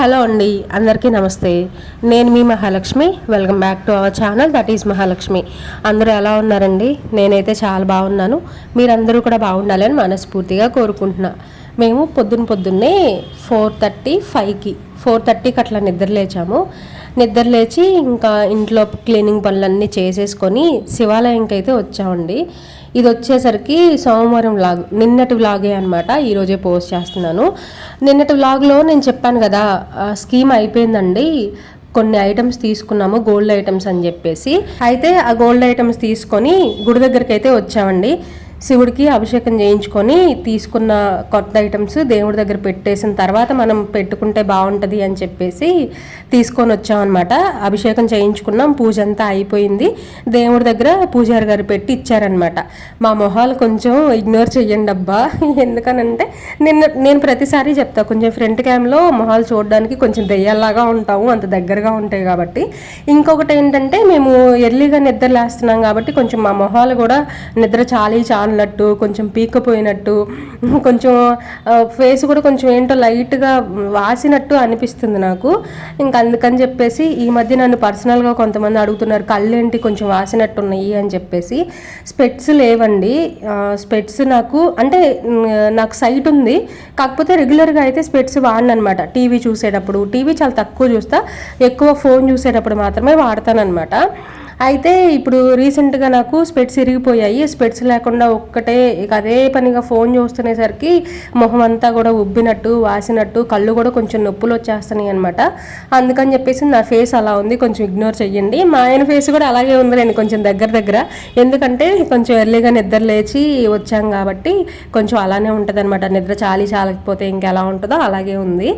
Hello అండి అందరికీ నమస్తే. నేను మీ Mahalakshmi. Welcome back to our channel that is Mahalakshmi. అందరూ ఎలా ఉన్నారండి? నేనైతే చాలా బాగున్నాను. మీరందరూ కూడా బాగుండాలని మనస్ఫూర్తిగా కోరుకుంటున్నా. మేము పొద్దున్న పొద్దున్నే ఫోర్ థర్టీ ఫైవ్కి ఫోర్ థర్టీకి అట్లా నిద్ర లేచాము. నిద్ర లేచి ఇంకా ఇంట్లో క్లీనింగ్ పనులన్నీ చేసేసుకొని శివాలయంకి అయితే వచ్చామండి. ఇది వచ్చేసరికి సోమవారం వ్లాగ్ నిన్నటి వ్లాగే అనమాట ఈరోజే పోస్ట్ చేస్తున్నాను. నిన్నటి వ్లాగ్లో నేను చెప్పాను కదా స్కీమ్ అయిపోయిందండి. కొన్ని ఐటమ్స్ తీసుకున్నాము గోల్డ్ ఐటమ్స్ అని చెప్పేసి. అయితే ఆ గోల్డ్ ఐటమ్స్ తీసుకొని గుడి దగ్గరికి అయితే వచ్చామండి. శివుడికి అభిషేకం చేయించుకొని తీసుకున్న కొత్త ఐటమ్స్ దేవుడి దగ్గర పెట్టేసిన తర్వాత మనం పెట్టుకుంటే బాగుంటుంది అని చెప్పేసి తీసుకొని వచ్చామన్నమాట. అభిషేకం చేయించుకున్నాం పూజ అంతా అయిపోయింది. దేవుడి దగ్గర పూజారి గారు పెట్టి ఇచ్చారనమాట మా మొహాలు కొంచెం ఇగ్నోర్ చెయ్యండి అబ్బా. ఎందుకనంటే నిన్న నేను ప్రతిసారి చెప్తా కొంచెం ఫ్రంట్ క్యామ్లో మొహాలు చూడడానికి కొంచెం దెయ్యాల్లాగా ఉంటాము అంత దగ్గరగా ఉంటాయి కాబట్టి. ఇంకొకటి ఏంటంటే మేము ఎర్లీగా నిద్ర లేస్తున్నాం కాబట్టి కొంచెం మా మొహాలు కూడా నిద్ర చాలీ చాలినట్టు కొంచెం పీకపోయినట్టు కొంచెం ఫేస్ కూడా కొంచెం ఏంటో లైట్గా వాసినట్టు అనిపిస్తుంది నాకు. ఇంకా అందుకని చెప్పేసి ఈ మధ్య నన్ను పర్సనల్గా కొంతమంది అడుగుతున్నారు కళ్ళేంటి కొంచెం వాసినట్టు ఉన్నాయి అని చెప్పేసి. స్పెట్స్ లేవండి. స్పెట్స్ నాకు అంటే నాకు సైట్ ఉంది. కాకపోతే రెగ్యులర్గా అయితే స్పెట్స్ వాడిన అనమాట టీవీ చూసేటప్పుడు టీవీ చాలా తక్కువ చూస్తా. ఎక్కువ ఫోన్ చూసేటప్పుడు మాత్రమే వాడతానమాట అయితే ఇప్పుడు రీసెంట్గా నాకు స్పెట్స్ ఇరిగిపోయాయి. స్పెట్స్ లేకుండా ఒక్కటే ఇక అదే పనిగా ఫోన్ చూస్తునేసరికి మొహం అంతా కూడా ఉబ్బినట్టు వాసినట్టు కళ్ళు కూడా కొంచెం నొప్పులు వచ్చేస్తున్నాయి అనమాట అందుకని చెప్పేసి నా ఫేస్ అలా ఉంది. కొంచెం ఇగ్నోర్ చెయ్యండి. మా ఆయన ఫేస్ కూడా అలాగే ఉంది నేను కొంచెం దగ్గర దగ్గర. ఎందుకంటే కొంచెం ఎర్లీగా నిద్ర లేచి వచ్చాం కాబట్టి కొంచెం అలానే ఉంటుంది అనమాట నిద్ర చాలి చాలకపోతే ఇంకెలా ఉంటుందో అలాగే ఉంది.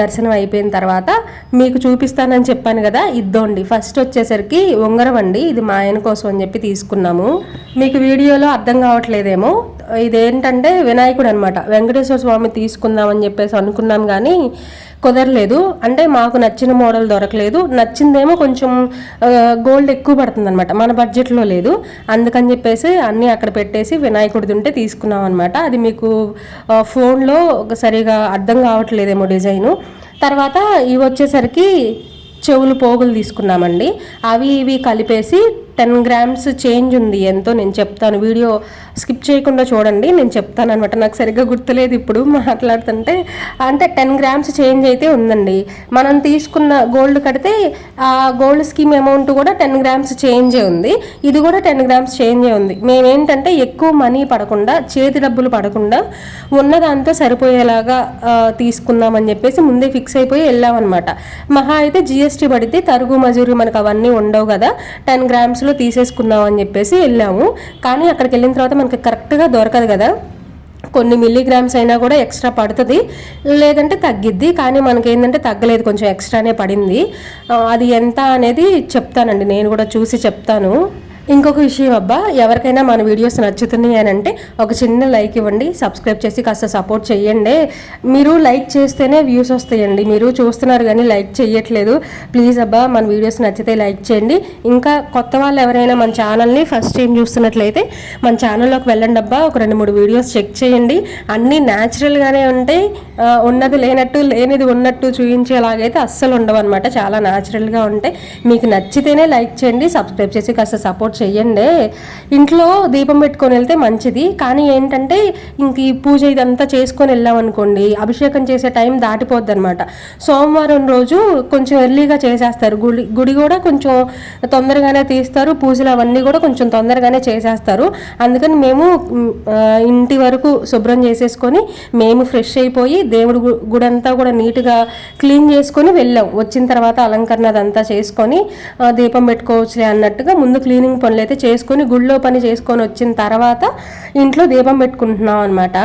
దర్శనం అయిపోయిన తర్వాత మీకు చూపిస్తానని చెప్పాను కదా ఇద్దోండి. ఫస్ట్ వచ్చేసరికి ఉంగరం అండి ఇది మా ఆయన కోసం అని చెప్పి తీసుకున్నాము. మీకు వీడియోలో అర్థం కావట్లేదేమో. ఇదేంటంటే వినాయకుడు అనమాట వెంకటేశ్వర స్వామి తీసుకుందామని చెప్పేసి అనుకున్నాం కానీ కుదరలేదు. అంటే మాకు నచ్చిన మోడల్ దొరకలేదు. నచ్చిందేమో కొంచెం గోల్డ్ ఎక్కువ పడుతుంది అనమాట మన బడ్జెట్లో లేదు. అందుకని చెప్పేసి అన్నీ అక్కడ పెట్టేసి వినాయకుడిది ఉంటే తీసుకున్నాం అనమాట అది మీకు ఫోన్లో సరిగా అర్థం కావట్లేదేమో డిజైను. తర్వాత ఇవి వచ్చేసరికి చెవులు పోగులు తీసుకున్నామండి. అవి ఇవి కలిపేసి టెన్ గ్రామ్స్ చేంజ్ ఉంది. ఎంతో నేను చెప్తాను. వీడియో స్కిప్ చేయకుండా చూడండి. నేను చెప్తాను అనమాట. నాకు సరిగ్గా గుర్తులేదు ఇప్పుడు మాట్లాడుతుంటే. అంటే టెన్ గ్రామ్స్ చేంజ్ అయితే ఉందండి. మనం తీసుకున్న గోల్డ్ కడితే ఆ గోల్డ్ స్కీమ్ అమౌంట్ కూడా టెన్ గ్రామ్స్ చేంజే ఉంది. ఇది కూడా టెన్ గ్రామ్స్ చేంజే ఉంది. మేమేంటంటే ఎక్కువ మనీ పడకుండా చేతి డబ్బులు పడకుండా ఉన్న దాంతో సరిపోయేలాగా తీసుకుందామని చెప్పేసి ముందే ఫిక్స్ అయిపోయి వెళ్ళామన్నమాట. మహా అయితే జిఎస్టీ పడితే తరుగు మజూరి మనకు అవన్నీ ఉండవు కదా. టెన్ గ్రామ్స్లో తీసేసుకున్నాం అని చెప్పేసి వెళ్ళాము. కానీ అక్కడికి వెళ్ళిన తర్వాత మనకి కరెక్ట్గా దొరకదు కదా. కొన్ని మిల్లీగ్రామ్స్ అయినా కూడా ఎక్స్ట్రా పడుతుంది. లేదంటే తగ్గిద్ది. కానీ మనకి ఏంటంటే తగ్గలేదు. కొంచెం ఎక్స్ట్రానే పడింది. అది ఎంత అనేది చెప్తానండి. నేను కూడా చూసి చెప్తాను. ఇంకొక విషయం అబ్బా ఎవరికైనా మన వీడియోస్ నచ్చుతున్నాయి అని అంటే ఒక చిన్న లైక్ ఇవ్వండి సబ్స్క్రైబ్ చేసి కాస్త సపోర్ట్ చేయండి మీరు లైక్ చేస్తేనే వ్యూస్ వస్తాయండి. మీరు చూస్తున్నారు కానీ లైక్ చేయట్లేదు ప్లీజ్ అబ్బా మన వీడియోస్ నచ్చితే లైక్ చేయండి. ఇంకా కొత్త వాళ్ళు ఎవరైనా మన ఛానల్ని ఫస్ట్ టైం చూస్తున్నట్లయితే మన ఛానల్లోకి వెళ్ళండి అబ్బా. ఒక రెండు మూడు వీడియోస్ చెక్ చేయండి. అన్నీ న్యాచురల్గానే ఉంటాయి. ఉన్నది లేనట్టు లేనిది ఉన్నట్టు చూపించేలాగైతే అస్సలు ఉండవు అనమాట చాలా న్యాచురల్గా ఉంటాయి. మీకు నచ్చితేనే లైక్ చేయండి సబ్స్క్రైబ్ చేసి కాస్త సపోర్ట్ చేయండి ఇంట్లో దీపం పెట్టుకొని వెళ్తే మంచిది. కానీ ఏంటంటే ఇంక ఈ పూజ ఇదంతా చేసుకొని వెళ్ళామనుకోండి అభిషేకం చేసే టైం దాటిపోద్ది అనమాట సోమవారం రోజు కొంచెం ఎర్లీగా చేసేస్తారు. గుడి గుడి కూడా కొంచెం తొందరగానే తీస్తారు. పూజలు అవన్నీ కూడా కొంచెం తొందరగానే చేసేస్తారు. అందుకని మేము ఇంటి వరకు శుభ్రం చేసేసుకొని మేము ఫ్రెష్ అయిపోయి దేవుడు గుడి అంతా కూడా నీట్గా క్లీన్ చేసుకొని వెళ్ళాం. వచ్చిన తర్వాత అలంకరణ అదంతా చేసుకొని దీపం పెట్టుకోవచ్చులే అన్నట్టుగా ముందు క్లీనింగ్ పనులు అయితే చేసుకొని గుళ్ళో పని చేసుకొని వచ్చిన తర్వాత ఇంట్లో దీపం పెట్టుకుంటున్నాం అనమాట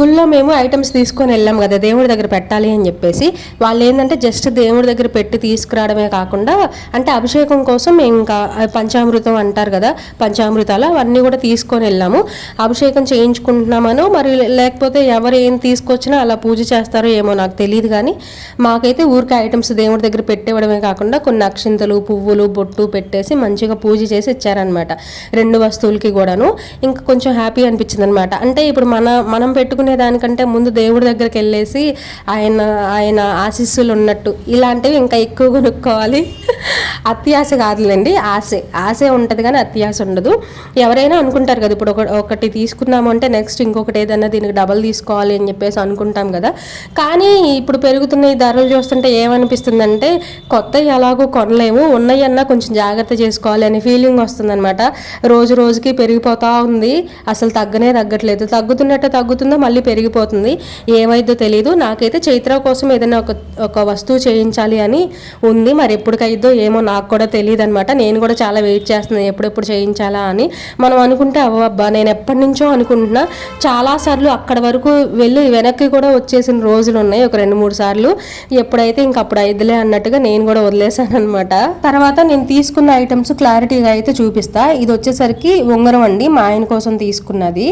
గుళ్ళో మేము ఐటమ్స్ తీసుకొని వెళ్ళాం కదా దేవుడి దగ్గర పెట్టాలి అని చెప్పేసి. వాళ్ళు ఏంటంటే జస్ట్ దేవుడి దగ్గర పెట్టి తీసుకురావడమే కాకుండా అంటే అభిషేకం కోసం మేము ఇంకా పంచామృతం అంటారు కదా పంచామృతాలు అవన్నీ కూడా తీసుకొని వెళ్ళాము. అభిషేకం చేయించుకుంటున్నామనో మరి లేకపోతే ఎవరు ఏం తీసుకొచ్చినా అలా పూజ చేస్తారో ఏమో నాకు తెలియదు కానీ మాకైతే ఊరికే ఐటమ్స్ దేవుడి దగ్గర పెట్టేవడమే కాకుండా కొన్ని అక్షింతలు పువ్వులు బొట్టు పెట్టేసి మంచిగా పూజ చేసి ఇచ్చారనమాట అనమాట రెండు వస్తువులకి కూడాను. ఇంకా కొంచెం హ్యాపీ అనిపించింది అనమాట అంటే ఇప్పుడు మన మనం పెట్టుకునే దానికంటే ముందు దేవుడి దగ్గరికి వెళ్ళేసి ఆయన ఆయన ఆశీస్సులు ఉన్నట్టు ఇలాంటివి ఇంకా ఎక్కువ కొనుక్కోవాలి. అత్యాశ కాదులేండి ఆశే. ఆశే ఉంటుంది కానీ అత్యాశ ఉండదు. ఎవరైనా అనుకుంటారు కదా ఇప్పుడు ఒక ఒకటి తీసుకున్నాము అంటే నెక్స్ట్ ఇంకొకటి ఏదైనా దీనికి డబల్ తీసుకోవాలి అని చెప్పేసి అనుకుంటాం కదా. కానీ ఇప్పుడు పెరుగుతున్న ఈ ధరలు చూస్తుంటే ఏమనిపిస్తుందంటే కొత్త ఎలాగో కొనలేము ఉన్నాయన్నా కొంచెం జాగ్రత్త చేసుకోవాలి అనే ఫీలింగ్ వస్తుంది అనమాట రోజు రోజుకి పెరిగిపోతూ ఉంది. అసలు తగ్గనే తగ్గట్లేదు. తగ్గుతున్నట్టు తగ్గుతుందో మళ్ళీ పెరిగిపోతుంది. ఏమైందో తెలియదు నాకైతే చైత్ర కోసం ఏదైనా ఒక ఒక వస్తువు చేయించాలి అని ఉంది. మరి ఎప్పటికైద్దో ఏమో నాకు కూడా తెలియదు అనమాట నేను కూడా చాలా వెయిట్ చేస్తున్నాను. ఎప్పుడెప్పుడు చేయించాలా అని. మనం అనుకుంటే అవ్వబ్బా నేను ఎప్పటి నుంచో అనుకుంటున్నా చాలాసార్లు అక్కడ వరకు వెళ్ళి వెనక్కి కూడా వచ్చేసిన రోజులు ఉన్నాయి. ఒక రెండు మూడు సార్లు. ఎప్పుడైతే ఇంక అప్పుడు అయిద్దిలే అన్నట్టుగా నేను కూడా వదిలేసాను అనమాట తర్వాత నేను తీసుకున్న ఐటమ్స్ క్లారిటీగా అయితే చూపిస్తా. ఇది వచ్చేసరికి ఉంగరం అండి మా ఆయన కోసం తీసుకున్నది.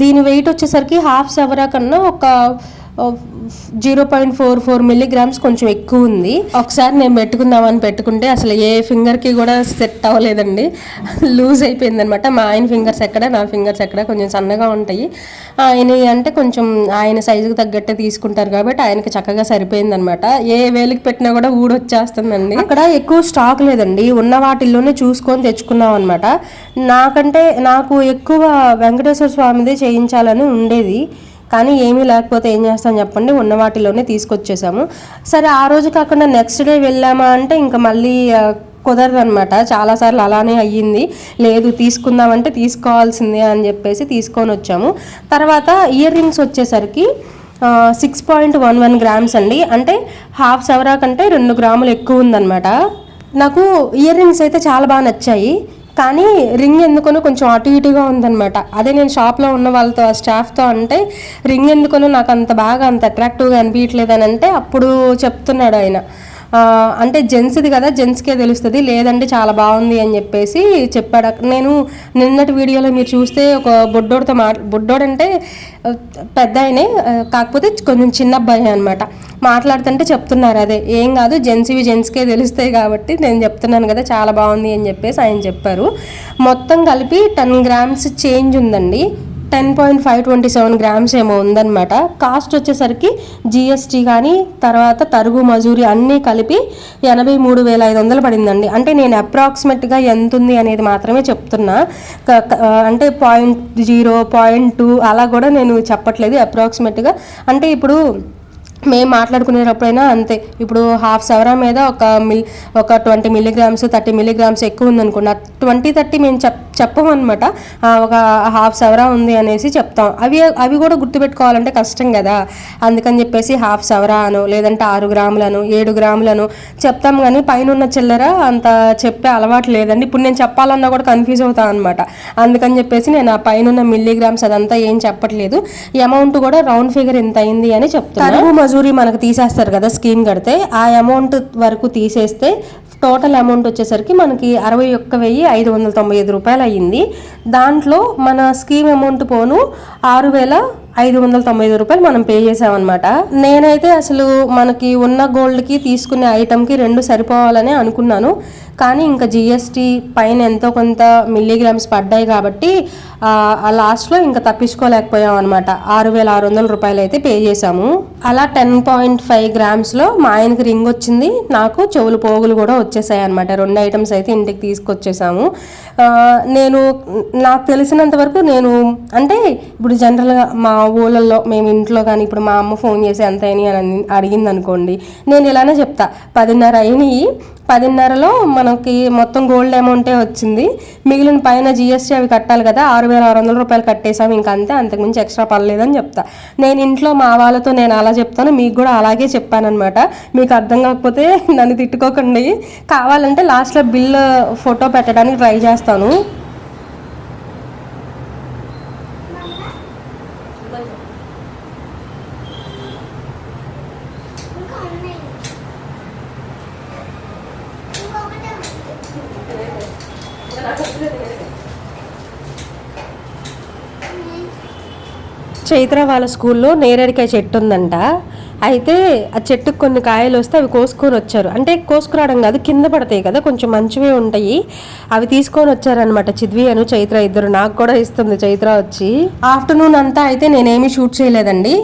దీని వెయిట్ వచ్చేసరికి హాఫ్ సెవరా కన్నా ఒక zero point four four milligrams కొంచెం ఎక్కువ ఉంది. ఒకసారి నేను పెట్టుకుందామని పెట్టుకుంటే అసలు ఏ ఫింగర్కి కూడా సెట్ అవ్వలేదండి. లూజ్ అయిపోయింది అనమాట మా ఆయన ఫింగర్స్ ఎక్కడ నా ఫింగర్స్ ఎక్కడ కొంచెం సన్నగా ఉంటాయి. ఆయన అంటే కొంచెం ఆయన సైజుకి తగ్గట్టే తీసుకుంటారు కాబట్టి ఆయనకి చక్కగా సరిపోయింది అనమాట ఏ వేలికి పెట్టినా కూడా ఊడొచ్చేస్తుందండి అక్కడ ఎక్కువ స్టాక్ లేదండి. ఉన్న వాటిల్లోనే చూసుకొని తెచ్చుకున్నాం అనమాట నాకంటే నాకు ఎక్కువ వెంకటేశ్వర స్వామిదే చేయించాలని ఉండేది. కానీ ఏమీ లేకపోతే ఏం చేస్తాం చెప్పండి ఉన్న వాటిలోనే తీసుకొచ్చేసాము. సరే ఆ రోజు కాకుండా నెక్స్ట్ డే వెళ్ళామా అంటే ఇంకా మళ్ళీ కుదరదనమాట చాలాసార్లు అలానే అయ్యింది. లేదు తీసుకుందామంటే తీసుకోవాల్సిందే అని చెప్పేసి తీసుకొని వచ్చాము. తర్వాత ఇయర్ రింగ్స్ వచ్చేసరికి six point one one grams అండి. అంటే హాఫ్ సవరా కంటే రెండు గ్రాములు ఎక్కువ ఉందన్నమాట. నాకు ఇయర్ రింగ్స్ అయితే చాలా బాగా నచ్చాయి. కానీ రింగ్ ఎందుకనో కొంచెం అటు ఇటుగా ఉందన్నమాట. అదే నేను షాప్లో ఉన్న వాళ్ళతో ఆ స్టాఫ్తో అంటే రింగ్ ఎందుకనో నాకు అంత బాగా అంత అట్రాక్టివ్గా అనిపించట్లేదు అని అంటే అప్పుడు చెప్తున్నాడు ఆయన. అంటే జెంట్స్ది కదా జెంట్స్కే తెలుస్తుంది లేదంటే చాలా బాగుంది అని చెప్పేసి చెప్పాడు. అక్కడ నేను నిన్నటి వీడియోలో మీరు చూస్తే ఒక బుడ్డోడితో మా బొడ్డోడంటే పెద్ద ఆయనే కాకపోతే కొంచెం చిన్న అబ్బాయి అనమాట మాట్లాడుతుంటే చెప్తున్నారు అదే. ఏం కాదు జెంట్స్ ఇవి జెంట్స్కే తెలుస్తాయి కాబట్టి నేను చెప్తున్నాను కదా చాలా బాగుంది అని చెప్పేసి ఆయన చెప్పారు. మొత్తం కలిపి టెన్ గ్రామ్స్ చేంజ్ ఉందండి. Ten point five twenty seven grams ఏమో ఉందన్నమాట. కాస్ట్ వచ్చేసరికి జిఎస్టీ కానీ తర్వాత తరుగు మజూరి అన్నీ కలిపి ఎనభై మూడు వేల ఐదు వందలు పడిందండి. అంటే నేను అప్రాక్సిమేట్గా ఎంత ఉంది అనేది మాత్రమే చెప్తున్నా. అంటే పాయింట్ జీరో పాయింట్ టూ అలా కూడా నేను చెప్పట్లేదు అప్రాక్సిమేట్గా అంటే ఇప్పుడు మేము మాట్లాడుకునేటప్పుడైనా అంతే. ఇప్పుడు హాఫ్ సవరా మీద ఒక మిల్ ఒక ట్వంటీ మిల్లీగ్రామ్స్ థర్టీ మిల్లీగ్రామ్స్ ఎక్కువ ఉందనుకోండి. ట్వంటీ థర్టీ మేము చెప్ చెప్పమన్నమాట. ఒక హాఫ్ సవరా ఉంది అనేసి చెప్తాం. అవి అవి కూడా గుర్తుపెట్టుకోవాలంటే కష్టం కదా. అందుకని చెప్పేసి హాఫ్ సవరా అను లేదంటే ఆరు గ్రాములను ఏడు గ్రాములను చెప్తాం కానీ పైన ఉన్న చిల్లర అంత చెప్పే అలవాటు లేదండి. ఇప్పుడు నేను చెప్పాలన్నా కూడా కన్ఫ్యూజ్ అవుతాను అనమాట అందుకని చెప్పేసి నేను ఆ పైన ఉన్న మిల్లీగ్రామ్స్ అదంతా ఏం చెప్పట్లేదు. అమౌంట్ కూడా రౌండ్ ఫిగర్ ఇంత అయింది అని చెప్తాను తరుగు మజూరీ మనకు తీసేస్తారు కదా స్కీమ్ కడితే. ఆ అమౌంట్ వరకు తీసేస్తే టోటల్ అమౌంట్ వచ్చేసరికి మనకి అరవై ఒక్క వెయ్యి ఐదు వందల తొంభై ఐదు రూపాయలు అయింది. దాంట్లో మన స్కీమ్ అమౌంట్ పోను ఆరు వేల ఐదు వందల తొంభై ఐదు రూపాయలు మనం పే చేసామన్నమాట నేనైతే అసలు మనకి ఉన్న గోల్డ్కి తీసుకునే ఐటమ్కి రెండు సరిపోవాలని అనుకున్నాను. కానీ ఇంకా జిఎస్టీ పైన ఎంతో కొంత మిల్లీగ్రామ్స్ పడ్డాయి కాబట్టి ఆ, లాస్ట్లో ఇంకా తప్పించుకోలేకపోయాం అనమాట ఆరు వేల ఆరు వందల రూపాయలు అయితే పే చేసాము అలా టెన్ పాయింట్ ఫైవ్ గ్రామ్స్లో మా ఆయనకి రింగ్ వచ్చింది. నాకు చెవులు పోగులు కూడా వచ్చేసాయి అనమాట రెండు ఐటమ్స్ అయితే ఇంటికి తీసుకొచ్చేసాము. నేను నాకు తెలిసినంత వరకు నేను అంటే ఇప్పుడు జనరల్గా మా ఊళ్ళల్లో మేము ఇంట్లో కానీ ఇప్పుడు మా అమ్మ ఫోన్ చేసి ఎంత అయినాయి అని అడిగింది అనుకోండి నేను ఇలానే చెప్తా. పదిన్నర అయినాయి. పదిన్నరలో మనకి మొత్తం గోల్డ్ అమౌంటే వచ్చింది. మిగిలిన పైన జిఎస్టీ అవి కట్టాలి కదా ఆరు వేల ఆరు వందల రూపాయలు కట్టేసాం ఇంకా అంతే అంతకుమించి ఎక్స్ట్రా పర్లేదని చెప్తా. నేను ఇంట్లో మా వాళ్ళతో నేను అలా చెప్తాను. మీకు కూడా అలాగే చెప్పానమాట మీకు అర్థం కాకపోతే నన్ను తిట్టుకోకండి. కావాలంటే లాస్ట్లో బిల్ ఫోటో పెట్టడానికి ట్రై చేస్తాను. చైత్ర వాళ్ళ స్కూల్లో నేరేడికాయ చెట్టు ఉందంట. అయితే ఆ చెట్టుకు కొన్ని కాయలు వస్తే అవి కోసుకొని వచ్చారు. అంటే కోసుకురావడం కాదు కింద పడతాయి కదా కొంచెం మంచివే ఉంటాయి. అవి తీసుకొని వచ్చారనమాట చిద్వి అను చైత్ర ఇద్దరు. నాకు కూడా ఇస్తుంది చైత్ర వచ్చి. ఆఫ్టర్నూన్ అంతా అయితే నేనేమి షూట్ చేయలేదండి.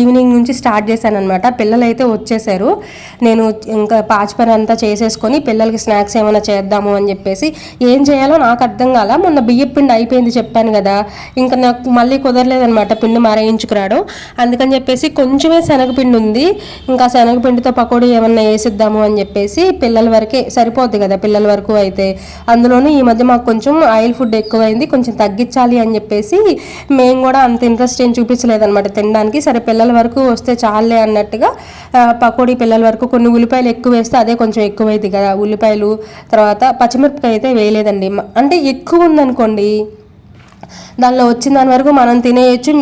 ఈవినింగ్ నుంచి స్టార్ట్ చేశాను అనమాట పిల్లలు అయితే వచ్చేసారు. నేను ఇంకా పాచి పని అంతా చేసేసుకొని పిల్లలకి స్నాక్స్ ఏమైనా చేద్దాము అని చెప్పేసి ఏం చేయాలో నాకు అర్థం కాల. మొన్న బియ్యం పిండి అయిపోయింది చెప్పాను కదా. ఇంకా నాకు మళ్ళీ కుదరలేదనమాట పిండి మరేయించుకురావడం. అందుకని చెప్పేసి కొంచెమే శనగపిండి ఉంది. ఇంకా శనగపిండితో పకోడీ ఏమన్నా వేసిద్దాము అని చెప్పేసి పిల్లల వరకే సరిపోద్ది కదా పిల్లల వరకు అయితే. అందులోనూ ఈ మధ్య మాకు కొంచెం ఆయిల్ ఫుడ్ ఎక్కువైంది కొంచెం తగ్గించాలి అని చెప్పేసి మేము కూడా అంత ఇంట్రెస్ట్ ఏం చూపించలేదన్నమాట. తినడానికి సరే పిల్లల వరకు వస్తే చాలే అన్నట్టుగా పకోడీ పిల్లల వరకు కొన్ని ఉల్లిపాయలు ఎక్కువ వేస్తే అదే కొంచెం ఎక్కువైంది కదా. ఉల్లిపాయలు తర్వాత పచ్చిమిరపకాయ అయితే వేయలేదండి. అంటే ఎక్కువ ఉందనుకోండి దానిలో వచ్చిన దాని వరకు మనం తినేయచ్చు.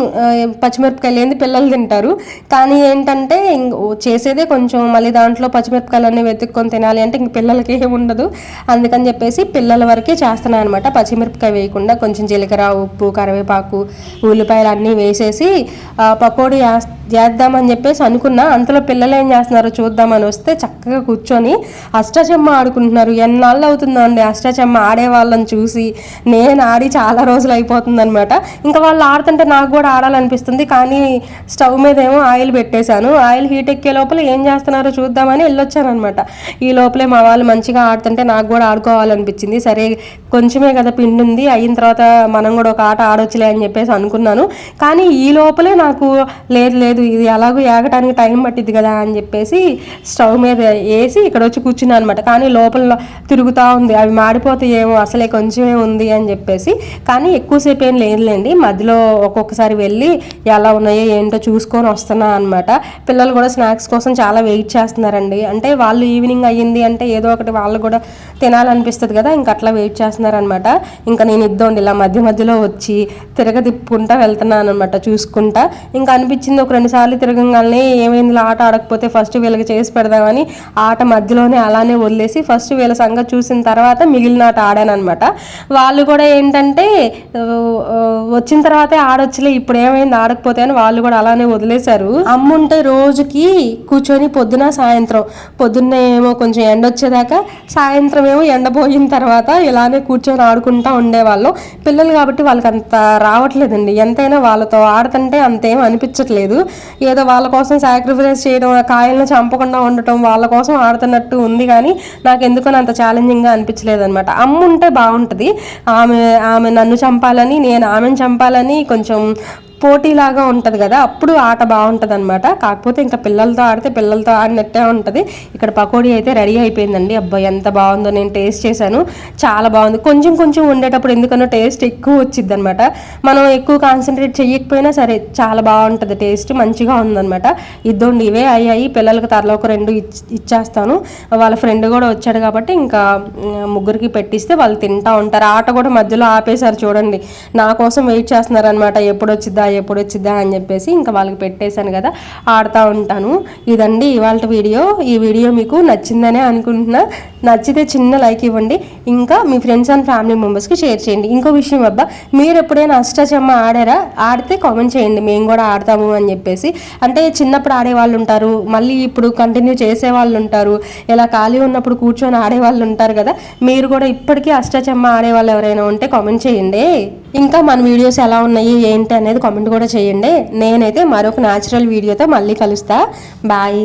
పచ్చిమిరపకాయలు ఏంది పిల్లలు తింటారు. కానీ ఏంటంటే చేసేదే కొంచెం మళ్ళీ దాంట్లో పచ్చిమిరపకాయలు అన్నీ వెతుక్కొని తినాలి అంటే ఇంక పిల్లలకి ఏమి ఉండదు. అందుకని చెప్పేసి పిల్లల వరకే చేస్తున్నాను అనమాట పచ్చిమిరపకాయ వేయకుండా కొంచెం జీలకర్ర ఉప్పు కరివేపాకు ఉల్లిపాయలు అన్నీ వేసేసి పకోడీ చేద్దామని చెప్పేసి అనుకున్నా. అంతలో పిల్లలు ఏం చేస్తున్నారో చూద్దామని వస్తే చక్కగా కూర్చొని అష్టాచెమ్మ ఆడుకుంటున్నారు. ఎన్నాళ్ళు అవుతుందో అండి అష్టాచెమ్మ ఆడే వాళ్ళని చూసి. నేను ఆడి చాలా రోజులు అయిపోతుంది అనమాట ఇంకా వాళ్ళు ఆడుతుంటే నాకు కూడా ఆడాలనిపిస్తుంది. కానీ స్టవ్ మీద ఏమో ఆయిల్ పెట్టేశాను. ఆయిల్ హీట్ ఎక్కే లోపల ఏం చేస్తున్నారో చూద్దామని వెళ్ళొచ్చాను అనమాట ఈ లోపలే మా వాళ్ళు మంచిగా ఆడుతుంటే నాకు కూడా ఆడుకోవాలనిపించింది. సరే కొంచెమే కదా పిండి ఉంది అయిన తర్వాత మనం కూడా ఒక ఆట ఆడొచ్చులే అని చెప్పేసి అనుకున్నాను. కానీ ఈ లోపలే నాకు లేదు లేదు ఇది ఎలాగో ఏగటానికి టైం పట్టిద్ది కదా అని చెప్పేసి స్టవ్ మీద వేసి ఇక్కడ వచ్చి కూర్చున్నాను అనమాట కానీ లోపల తిరుగుతూ ఉంది. అవి మాడిపోతాయేమో అసలే కొంచెమే ఉంది అని చెప్పేసి. కానీ ఎక్కువసేపు ఏం లేదులేండి. మధ్యలో ఒక్కొక్కసారి వెళ్ళి ఎలా ఉన్నాయో ఏంటో చూసుకొని వస్తున్నా అనమాట పిల్లలు కూడా స్నాక్స్ కోసం చాలా వెయిట్ చేస్తున్నారండి. అంటే వాళ్ళు ఈవినింగ్ అయ్యింది అంటే ఏదో ఒకటి వాళ్ళు కూడా తినాలనిపిస్తుంది కదా ఇంకా అట్లా వెయిట్ చేస్తున్నారనమాట ఇంకా నేను ఇద్దండి ఇలా మధ్య మధ్యలో వచ్చి తిరగ తిప్పుకుంటా వెళ్తున్నాను అనమాట చూసుకుంటా. ఇంకా అనిపించింది ఒక రెండు సార్లు తిరగంగానే ఏమైంది ఆట ఆడకపోతే ఫస్ట్ వీళ్ళకి చేసి పెడదామని ఆట మధ్యలోనే అలానే వదిలేసి ఫస్ట్ వీళ్ళ సంగతి చూసిన తర్వాత మిగిలిన ఆట ఆడాను అనమాట వాళ్ళు కూడా ఏంటంటే వచ్చిన తర్వాతే ఆడొచ్చులే ఇప్పుడు ఏమైంది ఆడకపోతే అని వాళ్ళు కూడా అలానే వదిలేశారు. అమ్ముంటే రోజుకి కూర్చొని పొద్దున సాయంత్రం పొద్దున్న ఏమో కొంచెం ఎండ వచ్చేదాకా సాయంత్రం ఏమో ఎండపోయిన తర్వాత ఇలానే కూర్చొని ఆడుకుంటా ఉండేవాళ్ళం. పిల్లలు కాబట్టి వాళ్ళకి అంత రావట్లేదండి. ఎంతైనా వాళ్ళతో ఆడుతుంటే అంతేం అనిపించట్లేదు. ఏదో వాళ్ళ కోసం సాక్రిఫైస్ చేయడం ఆ కాయలను చంపకుండా ఉండటం వాళ్ళ కోసం ఆడుతున్నట్టు ఉంది కానీ నాకు ఎందుకని అంత ఛాలెంజింగ్గా అనిపించలేదు అనమాట అమ్మ ఉంటే బాగుంటుంది. ఆమె ఆమె నన్ను చంపాలని నేను ఆమెను చంపాలని కొంచెం పోటీలాగా ఉంటుంది కదా అప్పుడు ఆట బాగుంటుంది అనమాట కాకపోతే ఇంకా పిల్లలతో ఆడితే పిల్లలతో ఆడినట్టే ఉంటుంది. ఇక్కడ పకోడీ అయితే రెడీ అయిపోయిందండి. అబ్బాయి ఎంత బాగుందో నేను టేస్ట్ చేశాను. చాలా బాగుంది. కొంచెం కొంచెం ఉండేటప్పుడు ఎందుకనో టేస్ట్ ఎక్కువ వచ్చింది అనమాట మనం ఎక్కువ కాన్సన్ట్రేట్ చేయకపోయినా సరే చాలా బాగుంటుంది టేస్ట్ మంచిగా ఉందనమాట ఇద్దండి ఇవే అయ్యాయి. పిల్లలకి తరలో ఒక రెండు ఇచ్చేస్తాను. వాళ్ళ ఫ్రెండ్ కూడా వచ్చాడు కాబట్టి ఇంకా ముగ్గురికి పెట్టిస్తే వాళ్ళు తింటా ఉంటారు. ఆట కూడా మధ్యలో ఆపేశారు చూడండి. నా కోసం వెయిట్ చేస్తున్నారనమాట ఎప్పుడు వచ్చిద్దా ఎప్పుడు వచ్చిద్దా అని చెప్పేసి ఇంకా వాళ్ళకి పెట్టేశాను కదా ఆడుతూ ఉంటాను. ఇదండి ఇవాళ వీడియో. ఈ వీడియో మీకు నచ్చిందనే అనుకుంటున్నా. నచ్చితే చిన్న లైక్ ఇవ్వండి. ఇంకా మీ ఫ్రెండ్స్ అండ్ ఫ్యామిలీ మెంబర్స్కి షేర్ చేయండి. ఇంకో విషయం అబ్బా మీరు ఎప్పుడైనా అష్టాచమ్మ ఆడారా? ఆడితే కామెంట్ చేయండి. మేము కూడా ఆడతాము అని చెప్పేసి. అంటే చిన్నప్పుడు ఆడేవాళ్ళు ఉంటారు. మళ్ళీ ఇప్పుడు కంటిన్యూ చేసే వాళ్ళు ఉంటారు. ఇలా ఖాళీ ఉన్నప్పుడు కూర్చొని ఆడే వాళ్ళు ఉంటారు కదా మీరు కూడా ఇప్పటికీ అష్టాచమ్మ ఆడేవాళ్ళు ఎవరైనా ఉంటే కామెంట్ చేయండి. ఇంకా మన వీడియోస్ ఎలా ఉన్నాయి ఏంటి అనేది కామెంట్ కూడా చేయండి. నేనైతే మరొక న్యాచురల్ వీడియోతో మళ్ళీ కలుస్తా. బాయ్